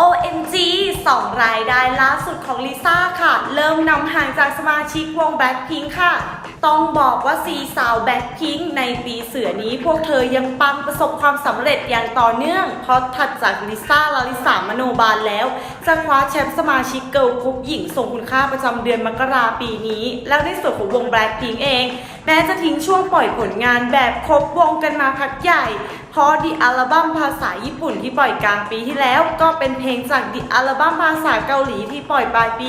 OMG 2 รายได้ล่าสุดของลิซ่าค่ะ เริ่มนำห่างจากสมาชิกวง Blackpink ค่ะ ต้องบอกว่าสีสาว Blackpink ในปีเสือนี้พวกเธอยังปังประสบความสำเร็จอย่างต่อเนื่อง เพราะถัดจากลิซ่าลาลิสามโนบาลแล้ว จะคว้าแชมป์สมาชิกเกิร์ลกรุ๊ปหญิงทรงคุณค่าประจำเดือนมกราปีนี้ แล้วในส่วนของวง Blackpink เอง แม้จะทิ้งช่วงปล่อยผลงานแบบครบวงกันมาพักใหญ่ เพราะดิอัลบั้มภาษาญี่ปุ่นที่ปล่อยกลางปีที่แล้ว ก็เป็นเพลงจากดิอัลบั้มภาษาเกาหลีที่ปล่อยปลายปี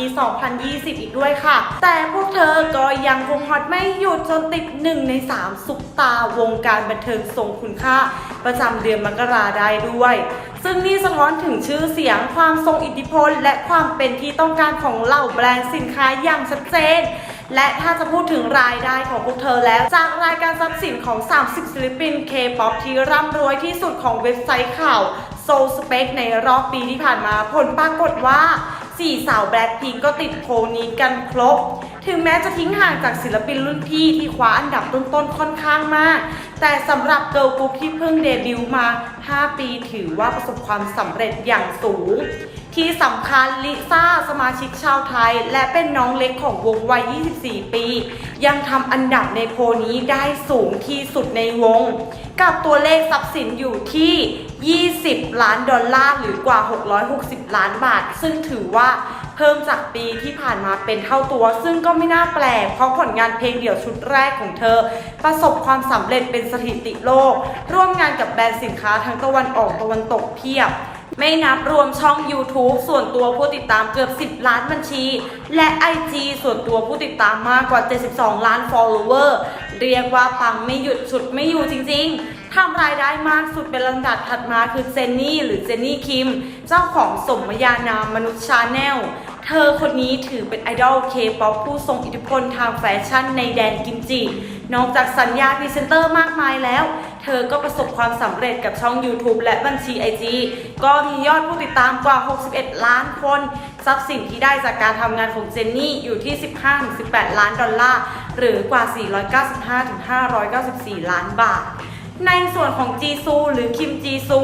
2020 อีกด้วยค่ะ แต่พวกเธอก็ยังคงฮอตไม่หยุดจนติดหนึ่งใน3ซุปตาวงการบันเทิงทรงคุณค่า ประจำเดือนมกราได้ด้วย ซึ่งนี่สะท้อนถึงชื่อเสียงความทรงอิทธิพล และความเป็นที่ต้องการของเหล่าแบรนด์สินค้าอย่างชัดเจน และถ้าจะพูดถึงรายได้ของพวกเธอแล้ว จากรายการทรัพย์สินของ 30ศิลปิน K-POP ที่ร่ำรวยที่สุดของเว็บไซต์ข่าว Soul Spec ในรอบปีที่ผ่านมาผลปรากฏว่า สี่สาวแบล็คพิงก็ติดโพลนี้กันครบ ถึงแม้จะทิ้งห่างจากศิลปินรุ่นพี่ที่คว้าอันดับต้นๆค่อนข้างมาก แต่สำหรับเกิร์ลกรุ๊ปที่เพิ่งเดบิวต์มา 5 ปีถือว่าประสบความสำเร็จอย่างสูง ที่สำคัญลิซ่าสมาชิกชาวไทย และเป็นน้องเล็กของวงวัย 24 ปี ยังทำอันดับในโพลนี้ได้สูงที่สุดในวง กับตัวเลขทรัพย์สินอยู่ที่ 20 ล้านดอลลาร์หรือกว่า 660 ล้านบาท ซึ่งถือว่าเพิ่มจากปีที่ผ่านมาเป็นเท่าตัว ซึ่งก็ไม่น่าแปลก เพราะผลงานเพลงเดี่ยวชุดแรกของเธอ ประสบความสำเร็จเป็นสถิติโลก ร่วมงานกับแบรนด์สินค้าทั้งตะวันออกตะวันตกเพียบ ไม่นับรวมช่อง YouTube ส่วนตัวผู้ติดตามเกือบ 10 ล้านบัญชี และ IG ส่วนตัวผู้ติดตามมากกว่า 72 ล้าน follower เรียกว่าปังไม่หยุดฉุดไม่อยู่จริง ๆทำรายได้มากสุดเป็นลำดับถัดมาคือเจนนี่หรือเจนนี่คิม เจ้าของสมยานามมนุษย์ชาแนล เธอคนนี้ถือเป็นไอดอลเคป๊อปผู้ทรงอิทธิพลทางแฟชั่นในแดนกิมจิ นอกจากสัญญาพรีเซนเตอร์มากมายแล้ว เธอก็ประสบความสำเร็จกับช่อง YouTube และบัญชี IG ก็มียอดผู้ติดตามกว่า 61 ล้านคน ทรัพย์สินที่ได้จากการทำงานของเจนนี่อยู่ที่ 15-18 ล้านดอลลาร์ หรือกว่า 495-594 ล้านบาท ในส่วนของจีซูหรือคิมจีซู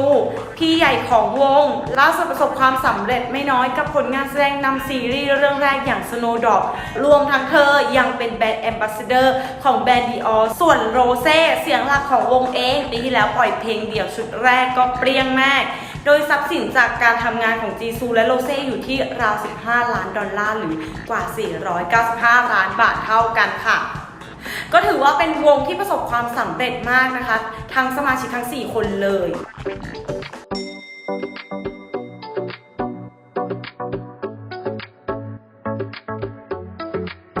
พี่ใหญ่ของวง ล่าสุดประสบความสำเร็จไม่น้อยกับผลงานแสดงนำซีรีส์เรื่องแรกอย่าง Snowdrop รวมทั้งเธอยังเป็นแบรนด์แอมบาสเดอร์ของแบรนด์ดีออส่วนโรเซ่เสียงหลักของวงเองปีที่แล้วปล่อยเพลงเดี่ยวชุดแรกก็เปรี้ยงมาก โดยทรัพย์สินจากการทำงานของจีซูและโรเซ่อยู่ที่ราว 15 ล้านดอลลาร์หรือกว่า 495 ล้านบาทเท่ากันค่ะ ก็ถือว่าเป็นวงที่ประสบความสำเร็จมากนะคะ ทั้งสมาชิกทั้ง 4 คนเลย